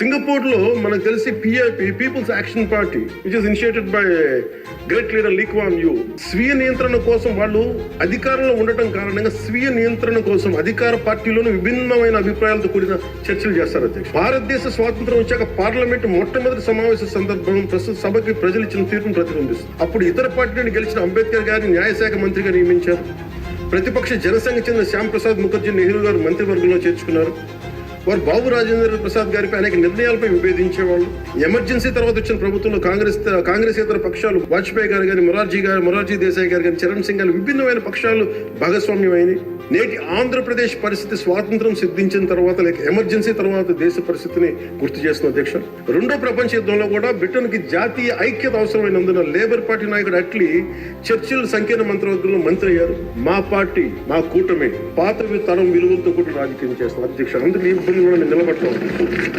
సింగపూర్లో మనకు తెలిసి PIP people's action party which is initiated by great leader Lee Kuan Yew స్వీయ నియంత్రణ కోసం వాళ్ళు అధికారంలో ఉండటం కారణంగా స్వీయ నియంత్రణ కోసం అధికార పార్టీలోని విభిన్నమైన అభిప్రాయాలతో కూడిన చర్చలు చేస్తారు అధ్యక్ష. భారతదేశ స్వాతంత్రం వచ్చాక పార్లమెంట్ మొట్టమొదటి సమావేశ సందర్భం ప్రస్తుత సభకి ప్రజలు ఇచ్చిన తీర్పును ప్రతిబింబిస్తుంది. అప్పుడు ఇతర పార్టీ నుండి గెలిచిన అంబేద్కర్ గారిని న్యాయశాఖ మంత్రిగా నియమించారు. ప్రతిపక్ష జనసంఘ చెందిన శ్యాంప్రసాద్ ముఖర్జీ నెహ్రూ గారు మంత్రివర్గంలో చేర్చుకున్నారు. వారు బాబు రాజేంద్ర ప్రసాద్ గారిపై అనేక నిర్ణయాలపై విభేదించేవాళ్ళు. ఎమర్జెన్సీ తర్వాత వచ్చిన ప్రభుత్వంలో కాంగ్రెస్ కాంగ్రెస్ ఇతర పక్షాలు వాజ్పేయి గారు కానీ మొరార్జీ గారు మొరార్జీ దేశాయ్ గారు కానీ చరణ్ సింగ్ గారు విభిన్నమైన పక్షాలు భాగస్వామ్యమైనవి నేటి ఆంధ్రప్రదేశ్ పరిస్థితి స్వాతంత్రం సిద్ధించిన తర్వాత లేక ఎమర్జెన్సీ తర్వాత దేశ పరిస్థితిని గుర్తు చేస్తున్న అధ్యక్ష రెండో ప్రపంచ యుద్ధంలో కూడా బ్రిటన్కి జాతీయ ఐక్యత అవసరమైనందున లేబర్ పార్టీ నాయకుడు అట్లీ చర్చిల్ సంకీర్ణ మంత్రివర్గంలో మంత్రి అయ్యారు. మా పార్టీ మా కూటమి పాత తరం విలువలతో కూడా రాజకీయం చేస్తాం అధ్యక్ష. అందుకు ఈ ఇబ్బంది కూడా నిలబడతాం